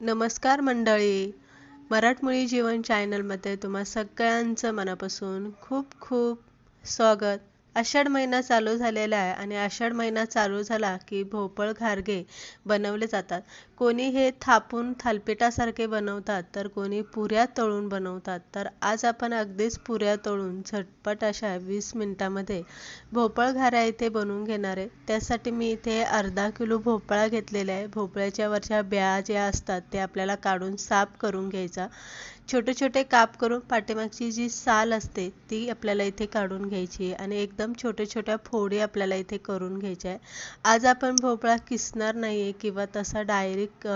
नमस्कार मंडळी. मराठमोळी जीवन चॅनलमध्ये तुम्हा सगळ्यांचं मनापासून खूप खूप स्वागत. आषाढ महिना चालू झालेला आहे आणि आषाढ महिना चालू झाला की भोपळ घारगे बनवले जातात. कोणी हे थापून थालपिठासारखे बनवतात तर कोणी पुऱ्या तळून बनवतात. तर आज आपण अगदीच पुऱ्या तळून झटपट अशा वीस मिनटामध्ये भोपळ घाऱ्या इथे बनवून घेणार आहे. त्यासाठी मी इथे अर्धा किलो भोपळा घेतलेला आहे. भोपळ्याच्या वरच्या ब्या ज्या असतात ते आपल्याला काढून साफ करून घ्यायचा. छोटे छोटे काप करून पाठीमागची जी साल असते ती आपल्याला इथे काढून घ्यायची आहे आणि एकदम छोट्या छोट्या फोडी आपल्याला इथे करून घ्यायच्या आहे. आज आपण भोपळा किसणार नाही आहे किंवा तसा डायरेक्ट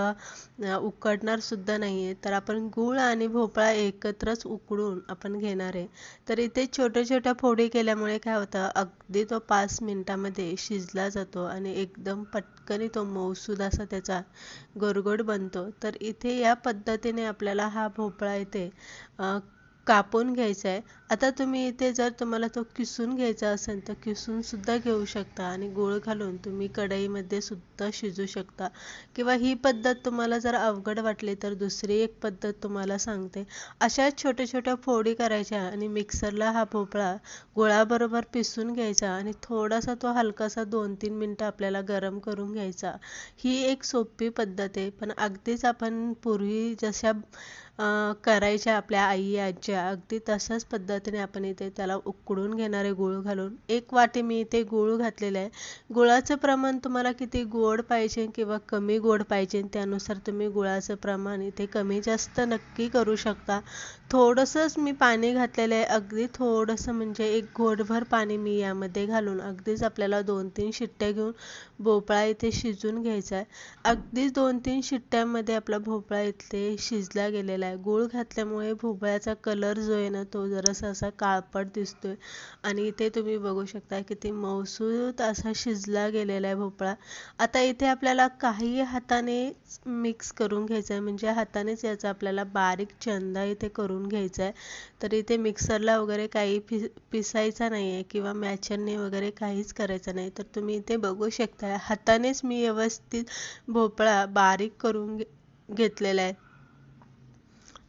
उकडणारसुद्धा नाही आहे तर आपण गूळ आणि भोपळा एकत्रच उकडून आपण घेणार आहे. तर इथे छोट्या छोट्या फोडी केल्यामुळे काय होतं अगदी तो पाच मिनटामध्ये शिजला जातो आणि एकदम पटकन तो मऊसूद असा त्याचा गोरगोड बनतो. तर इथे या पद्धतीने आपल्याला हा भोपळा इथे कापून घ्यायचं आहे आता तुम्ही इथे जर तुम्हाला तो किसून घ्यायचा असेल तर किसून सुद्धा घेऊ शकता आणि गूळ घालून तुम्ही कढईमध्ये सुद्धा शिजू शकता. किंवा ही पद्धत तुम्हाला जर अवघड वाटली तर दुसरी एक पद्धत तुम्हाला सांगते. अशा छोट्या छोट्या फोडी करायच्या आणि मिक्सरला हा भोपळा गुळाबरोबर पिसून घ्यायचा आणि थोडासा तो हलकासा दोन तीन मिनटं आपल्याला गरम करून घ्यायचा. ही एक सोपी पद्धत आहे पण अगदीच आपण पूर्वी जशा करायच्या आपल्या आई आज्या. अगदी तशाच पद्धतीने आपण इथे त्याला उकडून घेणारे गूळ घालून. एक वाटी मी इथे गूळ घातलेलं आहे. गुळाचं प्रमाण तुम्हाला किती गोड पाहिजे किंवा कमी गोड पाहिजे त्यानुसार तुम्ही गुळाचं प्रमाण इथे कमी जास्त नक्की करू शकता. थोडंसंच मी पाणी घातलेलं आहे. अगदी थोडंसं म्हणजे एक घोटभर पाणी मी यामध्ये घालून अगदीच आपल्याला दोन तीन शिट्ट्या घेऊन भोपळा इथे शिजून घ्यायचा आहे. अगदीच दोन तीन शिट्ट्यामध्ये आपला भोपळा इथे शिजला गेलेला आहे गूळ घातल्यामुळे भोपळ्याचा कलर जो आहे ना तो जरासा असा काळपट दिसतोय. आणि इथे तुम्ही बघू शकता किती मऊसूत असा शिजला गेलेला आहे भोपळा. आता इथे आपल्याला काही हाताने मिक्स करून घ्यायचं आहे म्हणजे हातानेच याचा आपल्याला बारीक चंदा इथे करून घ्यायचा आहे तर इथे मिक्सरला वगैरे काही पि पिसायचा नाही आहे किंवा मॅचरने वगैरे काहीच करायचं नाही. तर तुम्ही इथे बघू शकता हातानेच मी व्यवस्थित भोपळा बारीक करून घेतलेला आहे.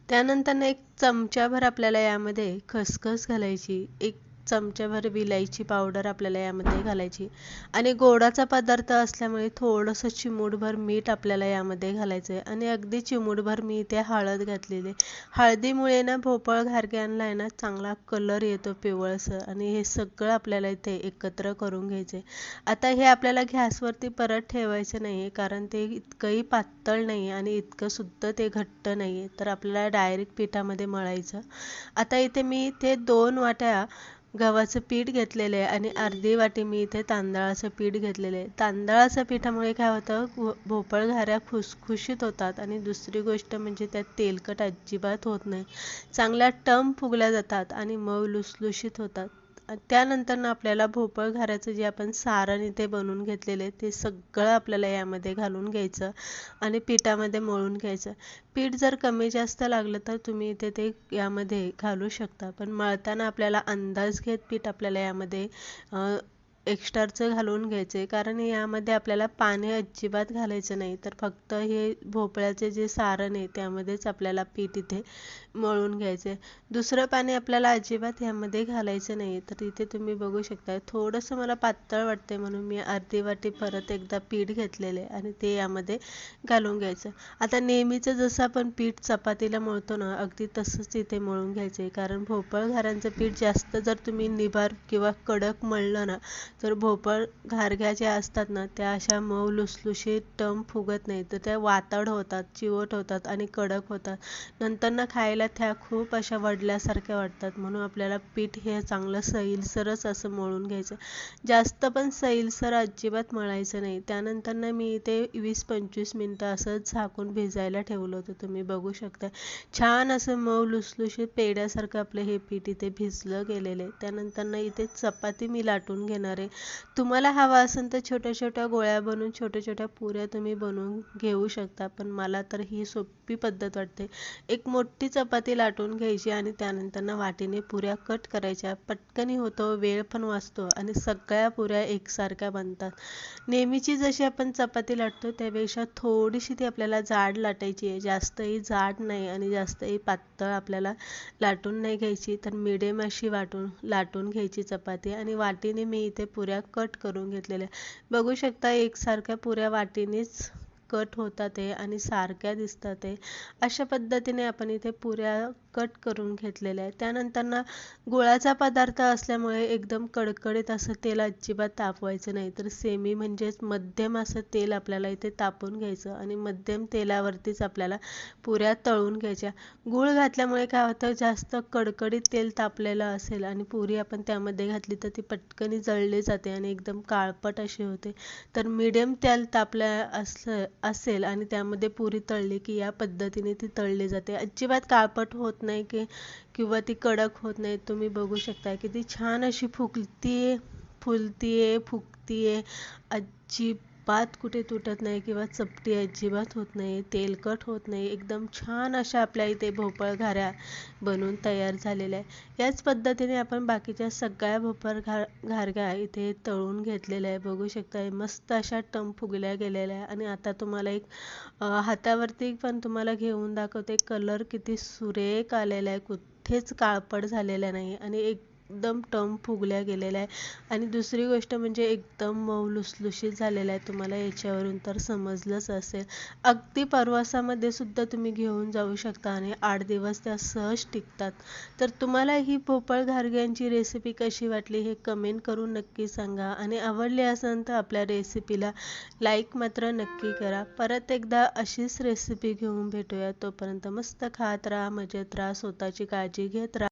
त्यानंतर एक चमच्याभर आपल्याला यामध्ये खसखस घालायची एक चमच्याभर विलायची पावडर आपल्याला यामध्ये घालायची. आणि गोडाचा पदार्थ असल्यामुळे थोडंसं चिमूटभर मीठ आपल्याला यामध्ये घालायचं आहे आणि अगदी चिमूटभर मी इथे हळद घातलेली हळदीमुळे ना भोपळ घारग्यांना आहे ना चांगला कलर येतो पिवळसर आणि हे सगळं आपल्याला इथे एकत्र करून घ्यायचं आता हे आपल्याला गॅसवरती परत ठेवायचं नाही आहे कारण ते इतकंही पातळ नाही आणि इतकं सुद्धा ते घट्ट नाही आहे तर आपल्याला डायरेक्ट पिठामध्ये मळायचं. आता इथे मी ते दोन वाट्या गव्हाचं पीठ घेतलेलं आहे आणि अर्धी वाटी मी इथे तांदळाचं पीठ घेतलेलं आहे. तांदळाच्या पिठामुळे काय होतं? भोपळ घाऱ्या खुसखुशीत होतात आणि दुसरी गोष्ट म्हणजे त्यात तेलकट अजिबात होत नाही. चांगल्या टम फुगल्या जातात आणि मऊ लुसलुशीत होतात. त्यानंतर आपल्याला भोपळ घाऱ्याचं जे आपण सारण इथे बनवून घेतलेले ते सगळं आपल्याला यामध्ये घालून घ्यायचं आणि पिठामध्ये मळून घ्यायचं. पीठ जर कमी जास्त लागलं तर तुम्ही इथे ते यामध्ये घालू शकता. पण मळताना आपल्याला अंदाज घेत पीठ आपल्याला यामध्ये एक्स्ट्राचं घालून घ्यायचे. कारण यामध्ये आपल्याला पाणी अजिबात घालायचं नाही. तर फक्त हे भोपळ्याचे जे सारण आहे त्यामध्येच आपल्याला पीठ इथे मळून घ्यायचे. दुसरं पाणी आपल्याला अजिबात यामध्ये घालायचं नाही. तर इथे तुम्ही बघू शकता थोडंसं मला पातळ वाटते म्हणून मी अर्धी वाटी परत एकदा पीठ घेतलेले आणि ते यामध्ये घालून घ्यायचं. आता नेहमीचं जसं आपण पीठ चपातीला मळतो ना अगदी तसंच इथे मळून घ्यायचं. कारण भोपळ घरांचं पीठ जास्त जर तुम्ही निभार किंवा कडक मळलं ना तर भोपळ घारग्या ज्या असतात ना त्या अशा मऊ लुसलुशीत टम फुगत नाही तर त्या वातड होतात चिवट होतात आणि कडक होतात. नंतर ना खायला त्या खूप अशा वडल्यासारख्या वाटतात. म्हणून आपल्याला पीठ हे चांगलं सैलसरच असं मळून घ्यायचं. जास्त पण सैलसर अजिबात मळायचं नाही. त्यानंतर ना मी इथे वीस पंचवीस मिनटं असं झाकून भिजायला ठेवलं होतं. तुम्ही बघू शकता. छान असं मऊ लुसलुशीत पेड्यासारखं आपलं हे पीठ इथे भिजलं गेलेलं आहे. त्यानंतर ना इथे चपाती मी लाटून घेणार आहे. आहे तुम्हाला हवा असेल तर छोट्या छोट्या गोळ्या बनवून छोट्या छोट्या पुऱ्या तुम्ही बनवून घेऊ शकता. पण मला तर ही सोपी पद्धत वाटते. एक मोठी चपाती लाटून घ्यायची आणि त्यानंतर वाटीने पुऱ्या कट करायच्या. पटकनही होतो वेळ पण वाचतो आणि सगळ्या पुऱ्या एकसारख्या बनतात. नेहमीची जशी आपण चपाती लाटतो त्यापेक्षा थोडीशी ती आपल्याला जाड लाटायची आहे. जास्तही जाड नाही आणि जास्तही पातळ आपल्याला लाटून नाही घ्यायची. तर मिडियम अशी वाटून लाटून घ्यायची चपाती आणि वाटीने मी इथे पुऱ्या कट करून घेतलेल्या बघू शकता एकसारख्या पुऱ्या वाटीनेच कट होतात आहे आणि सारख्या दिसतात आहे अशा पद्धतीने आपण इथे पुऱ्या कट करून घेतलेले आहे. त्यानंतर ना गुळाचा पदार्थ असल्यामुळे एकदम कडकडीत असं तेल अजिबात तापवायचं नाही. तर सेमी म्हणजेच मध्यम असं तेल आपल्याला इथे तापून घ्यायचं आणि मध्यम तेलावरतीच आपल्याला पुऱ्या तळून घ्यायच्या. गूळ घातल्यामुळे काय होतं? जास्त कडकडीत तेल तापलेलं असेल आणि पुरी आपण त्यामध्ये घातली तर ती पटकनी जळली जाते आणि एकदम काळपट अशी होते. तर मीडियम तेल तापलं असं असेल आणि त्यामध्ये पुरी तळली की या पद्धतीने ती तळली जाते. अजिबात काळपट होत नाही की किंवा ती कडक होत नाही. तुम्ही बघू शकता किती छान अशी फुगतीये फुलतीये अजिब पात कुठे तुटत नाही किंवा चपटी अजिबात होत नाही तेलकट होत नाही एकदम छान अशा आपल्या इथे भोपळ घाऱ्या बनवून तयार झालेल्या आहे याच पद्धतीने आपण बाकीच्या सगळ्या भोपळ घा घारग्या इथे तळून घेतलेल्या आहे बघू शकता मस्त अशा टम फुगल्या गेलेल्या आहे आणि आता तुम्हाला एक हातावरती पण तुम्हाला घेऊन दाखवते कलर किती सुरेख आलेला आहे. कुठेच काळपट झालेला नाही. आणि एक एकदम टम फुगल्या गेलेल्या आहे. आणि दुसरी गोष्ट म्हणजे एकदम मऊ लुसलुशीत झालेला आहे. तुम्हाला याच्यावरून तर समजलंच असेल. अगदी प्रवासामध्ये सुद्धा तुम्ही घेऊन जाऊ शकता आणि आठ दिवस त्या सहज टिकतात. तर तुम्हाला ही भोपळ घारग्यांची रेसिपी कशी वाटली हे कमेंट करून नक्की सांगा. आणि आवडली असेल तर आपल्या रेसिपीला लाईक मात्र नक्की करा. परत एकदा अशीच रेसिपी घेऊन भेटूया. तोपर्यंत मस्त खात राहा मजेत राहा स्वतःची काळजी घेत राहा.